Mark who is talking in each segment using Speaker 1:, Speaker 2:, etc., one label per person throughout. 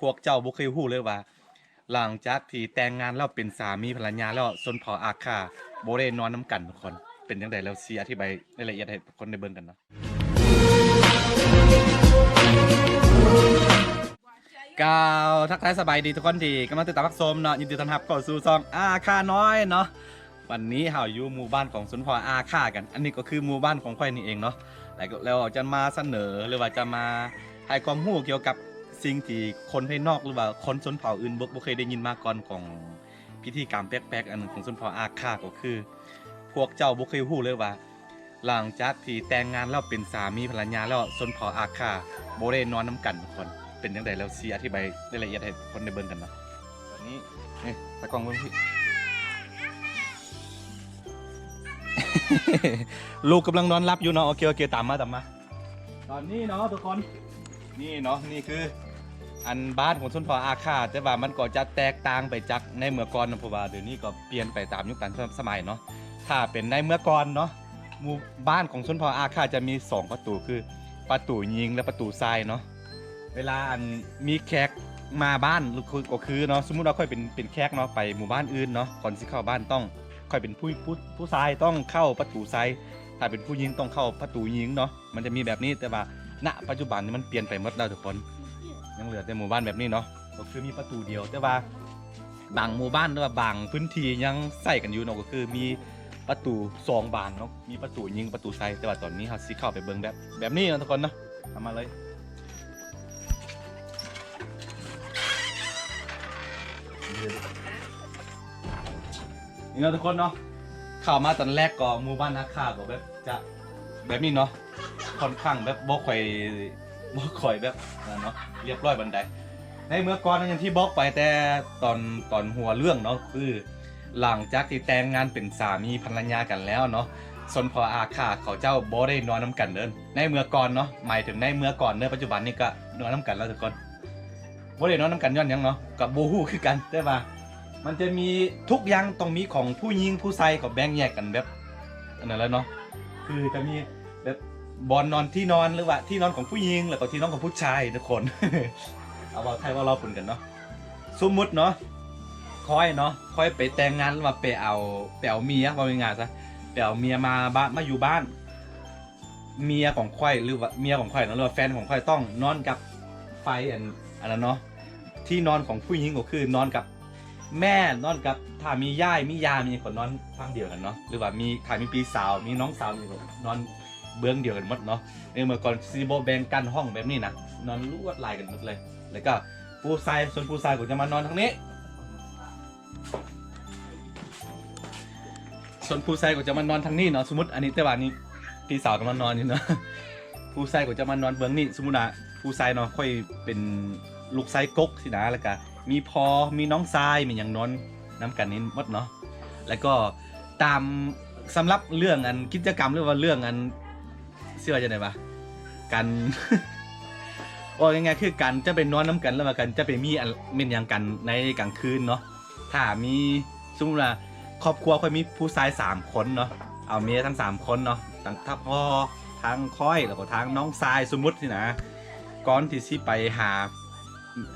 Speaker 1: พวกเจ้าบ่เคยฮู้เลยว่า หลังจากที่แต่งงานแล้วเป็นสามีภรรยาแล้วสนเผาอาคาบ่ได้นอนนํกันทุกคน เป็นจังไดแล้วสิอธิบายรายละเอียดให้ทุกคนได้เบิ่งกันเนาะกล่าวทักทายสบายดีทุกคนที่กำลังติดตามรับชมเนาะยินดีต้อนรับเข้าสู่ช่องอาคาน้อยเนาะวันนี้เฮาอยู่หมู่บ้านของสุนทรอาคากัน อันนี้ก็คือหมู่บ้านของข่อยนี่เองเนาะแล้วก็แล้วจะมาเสนอหรือว่าจะมาให้ความรู้เกี่ยวกับ สิ่งที่คนภายนอกหรือว่าคนชนเผ่าอื่นบ่บ่เคยได้ยินมาก่อนของพิธีกรรมแปลกๆอันหนึงของสุนทรอาคาก็คือ พวกเจ้าบ่เคยฮู้เลยว่า หลังจากที่แต่งงานแล้วเป็นสามีภรรยาแล้วชนเผ่าอาคาบ่ได้นอนนํกันทุกคนเป็นจังไดแล้วสิอธิบายรายละเอียดให้คนได้เบิ่งกันเนาะตอนนี้นี่ตะกล้องเบิ่งพี่ลูกกำลังนอนหลับอยู่เนาะโอเคโอเคตามมาตามมา ตอนนี้เนาะทุกคน นี่เนาะนี่คือ อันบ้านของชนเผ่าอาคาแต่ว่ามันก็จะแตกต่างไปจากในเมื่อก่อนนะเพราะว่าเดี๋ยวนี้ก็เปลี่ยนไปตามยุคการสมัยเนาะถ้าเป็นในเมื่อก่อนเนาะหมู่บ้านของชนเผ่าอาคาจะมีสองประตูคือประตูยิงและประตูทรายเนาะเวลาอันมีแขกมาบ้านก็คือเนาะสมมุติเราค่อยเป็นเป็นแขกเนาะไปหมู่บ้านอื่นเนาะก่อนสิเข้าบ้านต้องค่อยเป็นผู้ผู้ผู้ชายต้องเข้าประตูทรายถ้าเป็นผู้หญิงต้องเข้าประตูยิงเนาะมันจะมีแบบนี้แต่ว่าณปัจจุบันนี้มันเปลี่ยนไปหมดแล้วทุกคน ยังเหลือแต่หมู่บ้านแบบนี้เนาะก็คือมีประตูเดียว แต่ว่าบางหมู่บ้านหรือว่าบางพื้นที่ยังใส่กันอยู่เนาะก็คือมีประตูสองบานเนาะมีประตูยิงประตูใส่แต่ว่าตอนนี้เราสิเข้าไปเบิ่งแบบแบบนี้เนาะทุกคนเนาะทำมาเลยนี่เนาะทุกคนเนาะเข้ามาตอนแรกก็หมู่บ้านนาคาก็แบบจะแบบนี้เนาะค่อนข้างแบบบ่ค่อย บ่ค่อยแบบนั้นเนาะเรียบร้อยบันได ในเมื่อก่อนนั้นอย่างที่บอกไปแต่ตอนตอนหัวเรื่องเนาะคือ หลังจากที่แต่งงานเป็นสามีภรรยากันแล้วเนาะสนพออาคาเขาเจ้าบ่ได้นอนน้กันเดินในเมื่อก่อนเนาะหมายถึงในเมื่อก่อนในปัจจุบันนี่ก็นอนน้กันแล้วทุกคนบ่ได้นอนน้กันย้อนยังเนาะกับโบฮู้คือกันแต่ว่ามันจะมีทุกอย่างต้องมีของผู้หญิงผู้ชายก็แบ่งแยกกันแบบอันนั้นแล้วเนาะคือจะมี บอลนอนที่นอนหรือว่าที่นอนของผู้หญิงแล้วก็ที่นอนของผู้ชายทุกคน เอาว่าใครว่าเราปุ่นกันเนาะสมมุติเนาะคอยเนาะคอยไปแต่งงานแล้วมาไปเอาไปเอาเมียว่าเป็นงานซะไปเอาเมียมาบ้านมาอยู่บ้าน เมียของค่อยหรือว่าเมียของค่อยเนาะหรือว่าแฟนของค่อยต้องนอนกับไฟอันอันนั้นเนาะที่นอนของผู้หญิงก็คือนอนกับแม่นอนกับถ้ามีย่ายมียามีคนนอนข้างเดียวกันเนาะหรือว่ามีถ้ามีปีสาวมีน้องสาวมีนอน เบื้องเดียวกันหมดเนาะในเมื่อก่อนซีโบแบ่งกันห้องแบบนี้นะนอนลวดลายกันหมดเลย แล้วก็ผู้ชายส่วนผู้ชายก็จะมานอนทางนี้ ส่วนผู้ชายก็จะมานอนทางนี้เนาะสมมติอันนี้แต่ว่านี่พี่สาวกำลังนอนอยู่เนาะผู้ชายก็จะมานอนเบื้องนี้สมมตินะผู้ชายเนาะค่อยเป็นลูกชายกกสินะแล้วก็มีพอมีน้องชายมีอย่างนอนน้กันนี้หมดเนาะแล้วก็ตามสำหรับเรื่องอันกิจกรรมหรือว่าเรื่องอัน เชื่อจะไหนปะกันโอ้ยังไงคือกันจะเป็นนอนน้ำกันแล้วมากันจะไปมีอันเม่นหยังกันในกลางคืนเนาะถ้ามีสมมติว่าครอบครัวค่อยมีผู้ชายสามคนเนาะเอาเมียทั้งสามคนเนาะทั้งทัพพ่อทั้งค่อยแล้วก็ทั้งน้องชายสมมุตินะก่อนที่สิไปหา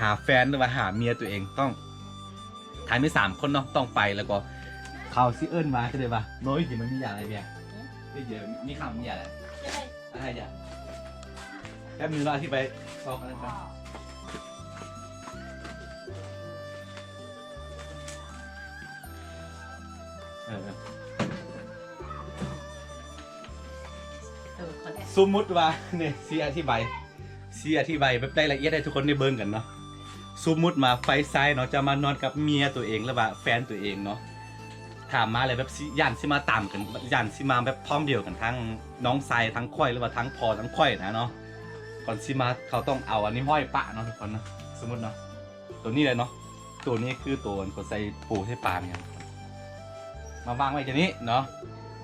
Speaker 1: หาแฟนหรือว่าหาเมียตัวเองต้องทายมีสามคนเนาะต้องไปแล้วก็เขาซิเอิ้นมาใช่ไหมปะโน้ยที่มันมีอย่างไรเนี่ยเดี๋ยวมีคำมีอะไรอะไร อย่างแป๊บนึงเราอธิบายซอกกันนะครับเออ
Speaker 2: เออคนแรก
Speaker 1: สมมุติว่าเนี่ยซีอธิบายซีอธิบายแบบได้ละเอียดให้ทุกคนได้เบิ่งกันเนาะสมมุติมาไฟซ้ายเนาะจะมานอนกับเมียตัวเองหรือว่าแฟนตัวเองเนาะ ถามมาอะไรแบบสิย่านสิมาตามกันย่านสิมาแบบพร้อมเดียวกันทั้งน้องทรายทั้งค่อยหรือว่าทั้งพอทั้งค่อยนะเนาะก่อนสิมาเขาต้องเอาอันนี้ห้อยปะเนาะทุกคนนะสมมติเนาะตัวนี้เลยเนาะตัวนี้คือตัวกดใส่ปูใส่ปลาเนี่ยมาวางไว้จะนี้เนาะ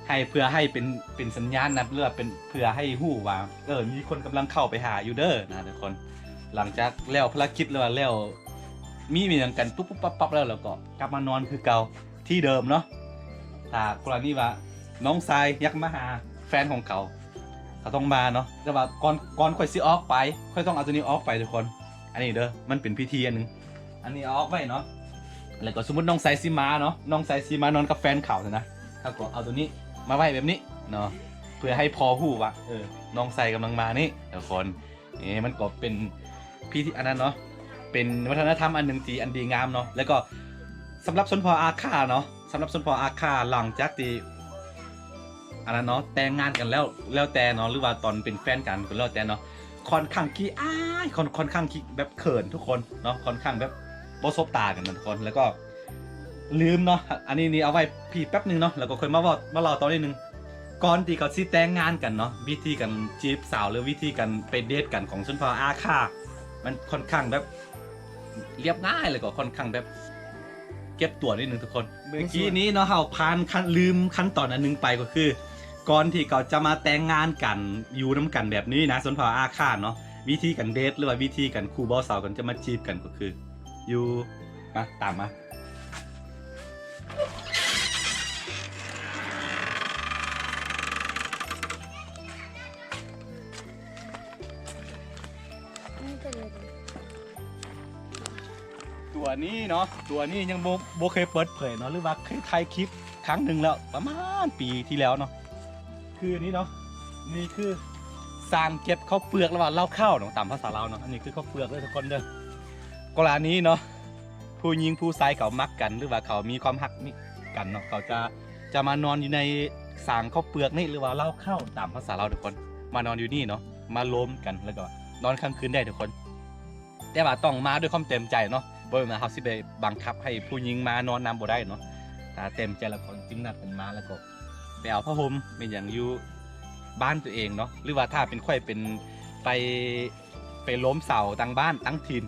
Speaker 1: ให้เพื่อให้เป็นเป็นสัญญาณนะเพื่อเป็นเพื่อให้หู้ว่าเออมีคนกำลังเข้าไปหาอยู่เด้อนะทุกคน หลังจากแล้วภารกิจแล้วว่าแล้วมีมีอย่างกันปุ๊บปุ๊บปั๊บปั๊บแล้วเราก็กลับมานอนคือเก่าที่เดิมเนาะ ถ้ากรณีว่าน้องทรายอยักมาหาแฟนของเขาเขาต้องมาเนาะแต่ว่าก่อนก่อนค่อยซิออกไป ค่อยต้องเอาตัวนี้ออกไปทุกคน อันนี้เด้อมันเป็นพิธีอันหนึงอันนี้เอาออกไว้เนาะแล้วก็สมมติน้องไซซีมาเนาะน้องไซซีมานอนกับแฟนเขาเถอะนะเขาก็เอาตัวนี้มาไว้แบบนี้เนาะเพื่อให้พอหู้ว่าเออน้องไซกำลังมานี่ทุกคนนี่มันก็เป็นพิธีอันนั้นเนาะเป็นวัฒนธรรมอันหนึ่งที่อันดีงามเนาะแล้วก็สำหรับชนเผ่าอาคาเนาะ สำหรับชนเผ่าอาคาหลังจากที่อันนั้นเนาะแต่งงานกันแล้วแล้วแต่เนาะหรือว่าตอนเป็นแฟนกันก็แล้วแต่เนาะค่อนข้างขี้อายค่อนค่อนข้างขี้แบบเขินทุกคนเนาะค่อนข้างแบบบ่ซบตากันนะทุกคนแล้วก็ลืมเนาะอันนี้นี่เอาไว้พี่แป๊บหนึงเนาะแล้วก็ค่อยมาว่ามาเล่าตอนนิดนึงก่อนที่เขาสิแต่งงานกันเนาะวิธีการจีบสาวหรือวิธีการไปเดทกันของชนเผ่าอาคามันค่อนข้างแบบเรียบง่ายเลยก็ค่อนข้างแบบ เก็บตัวนิดนึงทุกคน เมื่อกี้นี้เนาะเฮาผ่านขั้นลืมขั้นตอนอันหนึงไปก็คือ ก่อนที่เขาจะมาแต่งงานกันอยู่น้ำกันแบบนี้นะส่วนเผ่าอาคาเนาะวิธีกันเดทหรือว่าวิธีกันคู่บ่าวสาวกันจะมาจีบกันก็คือ อยู่มาตามมา ตัวนี้เนาะตัวนี้ยังโบโบเคยเปิดเผยเนาะหรือว่าเคยถ่ายคลิปครั้งหนึ่งแล้วประมาณปีที่แล้วเนาะคือนี้เนาะนี่คือสร้างเก็บข้าวเปลือกระหว่างเล่าข้าวเนาะตามภาษาเราเนาะอันนี้คือข้าวเปลือกเลยทุกคนเด้อกรณีเนาะผู้หญิงผู้ชายเขามักกัน หรือว่าเขามีความหักนี่กันเนาะเขาจะจะมานอนอยู่ในสางข้าวเปลือกนี่หรือว่าเล่าข้าวตามภาษาเราทุกคน มานอนอยู่นี่เนาะมาล้มกันแล้วก็นอนค้างคืนได้ทุกคน แต่ว่าต้องมาด้วยความเต็มใจเนาะ บ่แม่นว่าเฮาสิไปบังคับให้ผู้หญิงมานอนนำบ่ได้เนาะถ้าเต็มใจแล้วก็จึงนัดกันมาแล้วก็ไปเอาผ้าห่มเป็นอย่างอยู่บ้านตัวเองเนาะหรือว่าถ้าเป็นค่อยเป็นไปไปล้มเสาตั้งบ้านตั้งถิ่น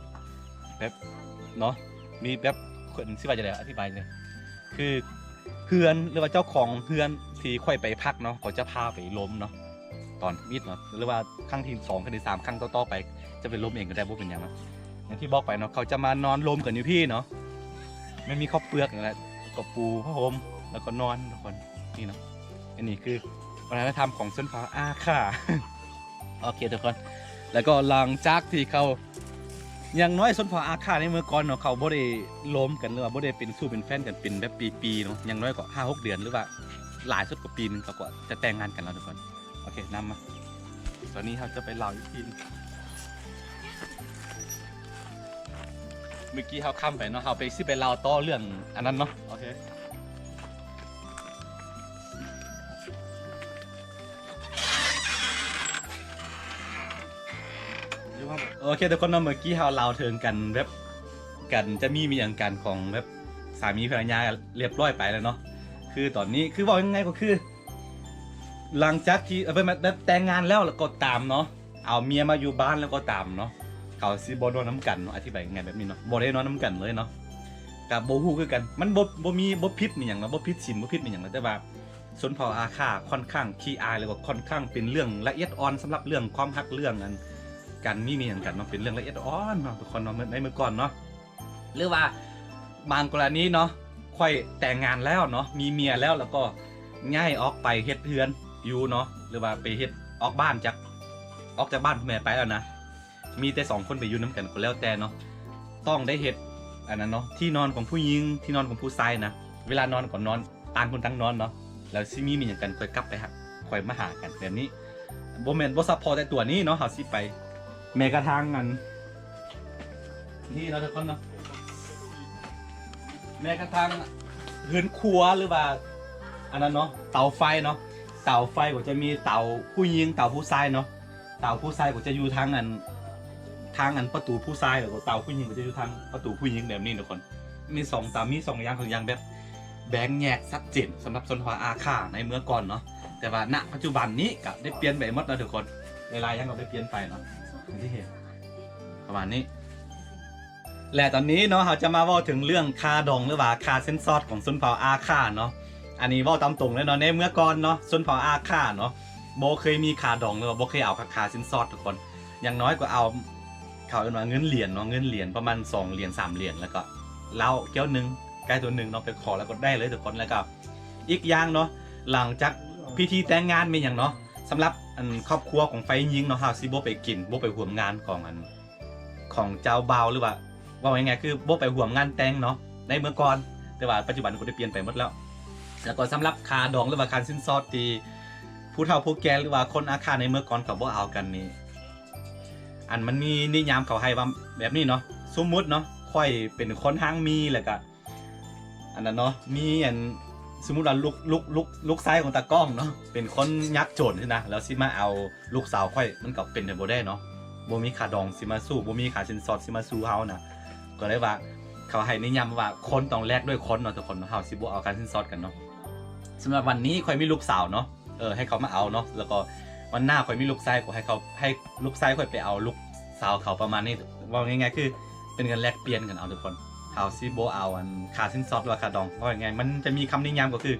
Speaker 1: แบบเนาะมีแบบคนสิว่าจะได้อธิบายเลยคือเพื่อนหรือว่าเจ้าของเพื่อนที่ค่อยไปพักเนาะเขาจะพาไปล้มเนาะตอนมิดเนาะหรือว่าครั้งที่สองครั้งทีสามครั้งต่อๆไป จะไปล้มเองก็ได้บ่เป็นอย่างเนาะ อย่างที่บอกไปเนาะเขาจะมานอนรมกันอยู่พี่เนาะไม่มีข้าวเปลือกนั่นแหละก็ปูผ้าห่มแล้วก็นอนทุกคนนี่เนาะอันนี้คือวัฒนธรรมของชนเผ่าอาค่าโอเคทุกคน แล้วก็หลังจากที่เขาอย่างน้อยชนเผ่าอาค่าในเมื่อก่อนเนาะเขาบ่ได้ล้มกันหรือว่าบ่ได้เป็นสู้เป็นแฟนกันเป็นแบบปีๆเนาะอย่างน้อยก็ห้าหกเดือนหรือว่าหลายสุดกว่าปีนึงเขาก็จะแต่งงานกันแล้วทุกคน โอเคนำมาตอนนี้เราจะไปเล่าอีกที เมื่อกี้เขาข้ามไปเนาะเขาไปซิไปเล่าต่อเรื่องอันนั้นเนาะโอเคโอเคทุกคนเนาะเมื่อกี้เขาเล่าถึงกันแบบกันจะมีมีอย่างกันของแบบสามีภรรยาเรียบร้อยไปแล้วเนาะคือตอนนี้คือบอกยังไงก็คือ หลังจากที่เออแบบแบบแต่งงานแล้วแล้วก็ตามเนาะเอาเมียมาอยู่บ้านแล้วก็ตามเนาะ เขาสิบ่นอนน้ำกันเนาะอธิบายยังไงแบบนี้เนาะบ่ได้นอนน้ำกันเลยเนาะกับบ่ฮู้คือกันมันบ่บ่มีบ่ผิดมีหยังเนาะบ่ผิดศีลบ่ผิดมีหยังเนาะแต่ว่าสนเผ่าอาฆาค่อนข้างขี้อายแล้วก็ค่อนข้างเป็นเรื่องละเอียดอ่อนสำหรับเรื่องความฮักเรื่องอันการมีมีหยังกันเนาะเป็นเรื่องละเอียดอ่อนเนาะทุกคนเนาะในเมื่อก่อนเนาะหรือว่าบางกรณีเนาะค่อยแต่งงานแล้วเนาะมีเมียแล้วแล้วก็ง่ายออกไปเฮ็ดเฮือนอยู่เนาะหรือว่าไปเฮ็ดออกบ้านจากออกจากบ้านแม่ไปแล้วนะ มีแต่สองคนไปอยู่น้ำกันคนแล้วแต่เนาะต้องได้เห็ดอันนั้นเนาะที่นอนของผู้หญิงที่นอนของผู้ชายนะเวลานอนก่อนนอนต่างคนต่างนอนเนาะแล้วซิมีมีอย่างกันคอยกลับไปหาค่อยมาหากันแบบนี้โบแมนโบซัพพอแต่ตัวนี้เนาะเฮาสิไปแม้กระทั่งอันนี่เนาะทุกคนเนาะแม้กระทั่งเฮือนครัวหรือว่าอันนั้นเนาะเตาไฟเนาะเตาไฟก็จะมีเตาผู้หญิงเตาผู้ชายเนาะเตาผู้ชายก็จะอยู่ทางอัน ทางอันประตูผู้ชายหรือว่าเตาผู้หญิงก็จะอยู่ทางประตูผู้หญิงแบบนี้ทุกคน มีสองตามีสองอย่างของอย่างแบบแบงแยกชัดเจนสำหรับชนเผ่าอาค่าในเมื่อก่อนเนาะแต่ว่าณปัจจุบันนี้กับได้เปลี่ยนไปหมดแล้วทุกคนเวลายังก็ได้เปลี่ยนไปเนาะอย่างที่เห็นประมาณนี้ และตอนนี้เนาะเราจะมาว่าถึงเรื่องคาดองหรือว่าคาเส้นซอดของชนเผ่าอาค่าเนาะอันนี้ว่าตามตรงเลยเนาะในเมื่อก่อนเนาะชนเผ่าอาค่าเนาะโบเคยมีขาดองเลยว่าโบเคยเอาคาสินสอดทุกคน อย่างน้อยก็เอา เขาเป็นว่าเงินเหรียญเนาะเงินเหรียญประมาณ2เหรียญ3เหรียญแล้วก็เหล้าแก้วหนึ่งใกล้ตัวหนึ่งเนาะไปขอแล้วก็ได้เลยทุกคนแล้วก็อีกอย่างเนาะหลังจากพิธีแต่งงานเป็นอย่างเนาะสำหรับอันครอบครัวของไฟยิงเนาะเฮาซิโบไปกินโบไปห่วมงานของอันของเจ้าเบาหรือว่าว่ายังไงคือโบไปห่วงงานแต่งเนาะในเมื่อก่อนแต่ว่าปัจจุบันคนได้เปลี่ยนไปหมดแล้ว แล้วก็สำหรับคาดองหรือว่ากาสินสอดที่ผู้เฒ่าผู้แก่หรือว่าคนอาคารในเมื่อก่อนเขาบ่เอากันนี่ อันมันมีนิยามเขาให้ว่าแบบนี้เนาะสมมุติเนาะค่อยเป็นคนห้างมีแล้วก็อันนั้นเนาะมีอันสมมุติว่าลูกลูกลูกลูกซ้ายของตากล้องเนาะเป็นคนยักษ์โจรใช่นะแล้วสิมาเอาลูกสาวค่อยมันก็เป็นไปบ่ได้เนาะบ่มีขาดองสิมาสู้บ่มีขาสินสอดสิมาสู้เฮานะก็เลยว่าเขาให้นิยามว่าคนต้องแลกด้วยคนเนาะทุกคนเนาะเฮาสิบ่เอาการสินสอดกันเนาะสำหรับวันนี้ค่อยมีลูกสาวเนาะเออให้เขามาเอาเนาะแล้วก็ วันหน้าค่อยมีลูกชายก็ให้เขาให้ลูกชายค่อยไปเอาลูกสาวเขาประมาณนี้ว่าง่ายๆคือ เป็นกันแลกเปลี่ยนกันเอาทุกคนเฮาสิบ่เอาอันค่าสินสอดหรือว่าคาดองว่าง่ายๆมันจะมีคำนิยามก็คือ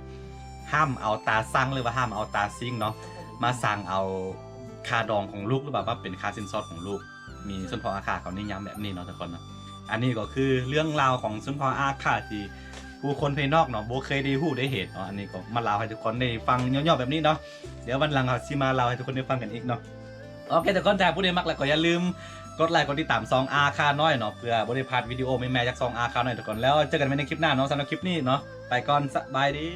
Speaker 1: ห้ามเอาตาสั่งหรือว่าห้ามเอาตาซิงเนาะมาสั่งเอาคาดองของลูกหรือแบบว่าเป็นคาสินสอดของลูก มีส่วนพออาคาเขานิยามแบบนี้เนาะทุกคนนะอันนี้ก็คือเรื่องราวของสุนทรอาคาที่ ผู้คนภายนอกเนาะโบเคยได้หู้ได้เห็นเนาะอันนี้ก็มาเล่าให้ทุกคนได้ฟังย่อๆแบบนี้เนาะเดี๋ยววันหลังเราซิมาเล่าให้ทุกคนได้ฟังกันอีกเนาะโอเคแต่ก่อนจากผู้ใดมักแล้วก็อย่าลืมกดไลค์กดติดตามซองอาคาน้อยเนาะเพื่อบริพาดวิดีโอแม่ๆจากซองอาคาน้อยทุกคนแล้วเจอกันใหม่ในคลิปหน้าเนาะสำหรับคลิปนี้เนาะไปก่อนสบายดี